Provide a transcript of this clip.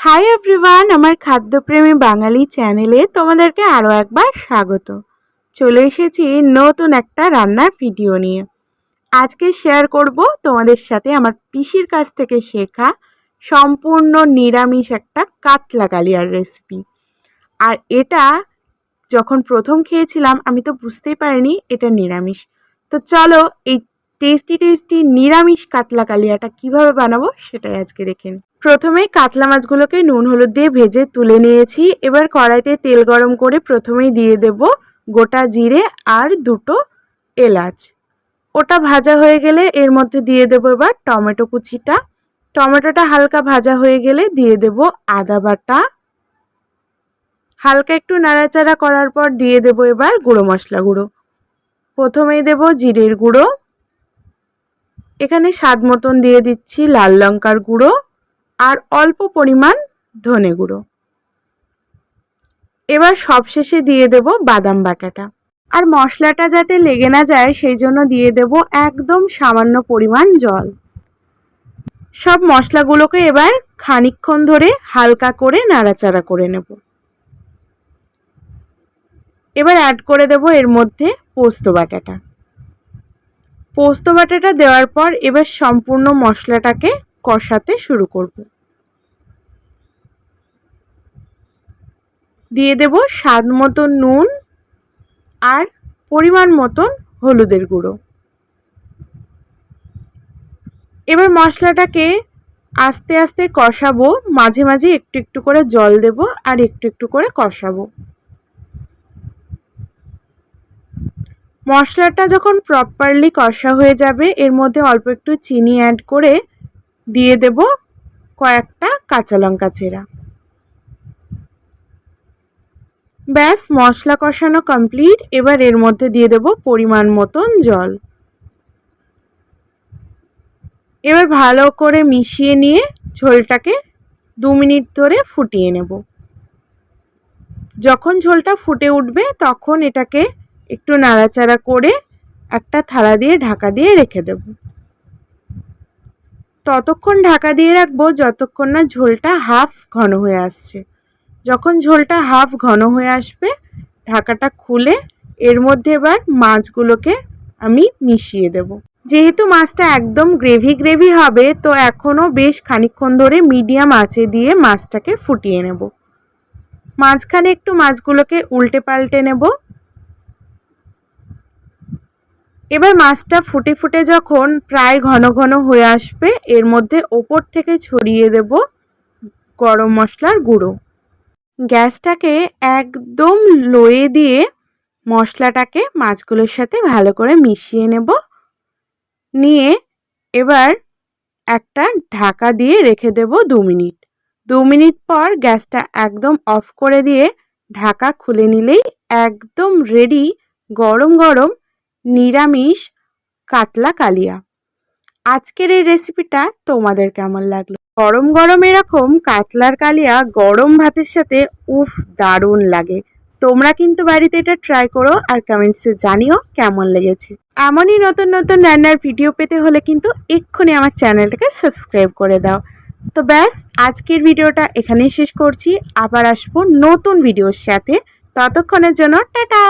Hi everyone আমার খাদ্যপ্রেমী বাঙালি চ্যানেলে তোমাদেরকে আরও একবার স্বাগত। চলে এসেছি নতুন একটা রান্নার ভিডিও নিয়ে। আজকে শেয়ার করব তোমাদের সাথে আমার পিসির কাছ থেকে শেখা সম্পূর্ণ নিরামিষ একটা কাতলা কালিয়ার রেসিপি আর এটা যখন প্রথম খেয়েছিলাম, আমি তো বুঝতেই পারিনি এটা নিরামিষ। তো চলো এই টেস্টি টেস্টি নিরামিষ কাতলা কালিয়াটা কীভাবে বানাবো সেটাই আজকে দেখে নিই প্রথমেই কাতলা মাছগুলোকে নুন, হলুদ দিয়ে ভেজে তুলে নিয়েছি। এবার কড়াইতে তেল গরম করে প্রথমেই দিয়ে দেব গোটা জিরে আর দুটো এলাচ। ওটা ভাজা হয়ে গেলে এর মধ্যে দিয়ে দেবো এবার টমেটো কুচিটা। টমেটোটা হালকা ভাজা হয়ে গেলে দিয়ে দেব আদা বাটা। হালকা একটু নাড়াচাড়া করার পর দিয়ে দেব এবার গুঁড়ো মশলা গুঁড়ো। প্রথমেই দেব জিরের গুঁড়ো। এখানে স্বাদ মতন দিয়ে দিচ্ছি লাল লঙ্কার গুঁড়ো। আর অল্প পরিমাণ ধনে গুঁড়ো। এবার সবশেষে দিয়ে দেব বাদাম বাটাটা। আর মশলাটা যাতে লেগে না যায়, সেই জন্য দিয়ে দেব একদম সামান্য পরিমাণ জল। সব মশলাগুলোকে এবার খানিক্ষণ ধরে হালকা করে নাড়াচাড়া করে নেব। এবার অ্যাড করে দেব এর মধ্যে পোস্ত বাটাটা। পোস্ত বাটাটা দেওয়ার পর এবার সম্পূর্ণ মশলাটাকে কষাতে শুরু করব। দিয়ে দেব স্বাদ মতো নুন আর পরিমাণ মতন হলুদের গুঁড়ো। এবার মশলাটাকে আস্তে আস্তে কষাবো, মাঝে মাঝে একটু একটু করে জল দেব আর একটু একটু করে কষাবো। মশলাটা যখন প্রপারলি কষা হয়ে যাবে, এর মধ্যে অল্প একটু চিনি অ্যাড করে দিয়ে দেব কয়েকটা কাঁচা লঙ্কা চেরা। ব্যাস, মশলা কষানো কমপ্লিট এবার এর মধ্যে দিয়ে দেব পরিমাণ মতন জল। এবার ভালো করে মিশিয়ে নিয়ে ঝোলটাকে দু মিনিট ধরে ফুটিয়ে নেব। যখন ঝোলটা ফুটে উঠবে, তখন এটাকে একটু নাড়াচাড়া করে একটা থালা দিয়ে ঢাকা দিয়ে রেখে দেব। ততক্ষণ ঢাকা দিয়ে রাখব যতক্ষণ না ঝোলটা হাফ ঘন হয়ে আসছে। যখন ঝোলটা হাফ ঘন হয়ে আসবে, ঢাকাটা খুলে এর মধ্যে এবার মাছগুলোকে আমি মিশিয়ে দেব। যেহেতু মাছটা একদম গ্রেভি গ্রেভি হবে, তো এখনও বেশ খানিক্ষণ ধরে মিডিয়াম আঁচে দিয়ে মাছটাকে ফুটিয়ে নেব। মাঝখানে একটু মাছগুলোকে উল্টে পাল্টে নেব। এবার মাছটা ফুটে ফুটে যখন প্রায় ঘন ঘন হয়ে আসবে, এর মধ্যে ওপর থেকে ছড়িয়ে দেব গরম মশলার গুঁড়ো। গ্যাসটাকে একদম লোয়ে দিয়ে মশলাটাকে মাছগুলোর সাথে ভালো করে মিশিয়ে নেব। নিয়ে এবার একটা ঢাকা দিয়ে রেখে দেব দু মিনিট। দু মিনিট পর গ্যাসটা একদম অফ করে দিয়ে ঢাকা খুলে নিলেই একদম রেডি গরম গরম নিরামিষ কাতলা কালিয়া। আজকের এই রেসিপিটা তোমাদের কেমন লাগল? গরম গরম এরকম কাতলার কালিয়া গরম ভাতের সাথে উফ, দারুণ লাগে। তোমরা কিন্তু বাড়িতে এটা ট্রাই করো আর কমেন্টসে জানিও কেমন লেগেছে। এমনই নতুন নতুন রান্নার ভিডিও পেতে হলে কিন্তু এক্ষুনি আমার চ্যানেলটাকে সাবস্ক্রাইব করে দাও। তো ব্যাস, আজকের ভিডিওটা এখানেই শেষ করছি। আবার আসব নতুন ভিডিওর সাথে। ততক্ষণের জন্য টাটা!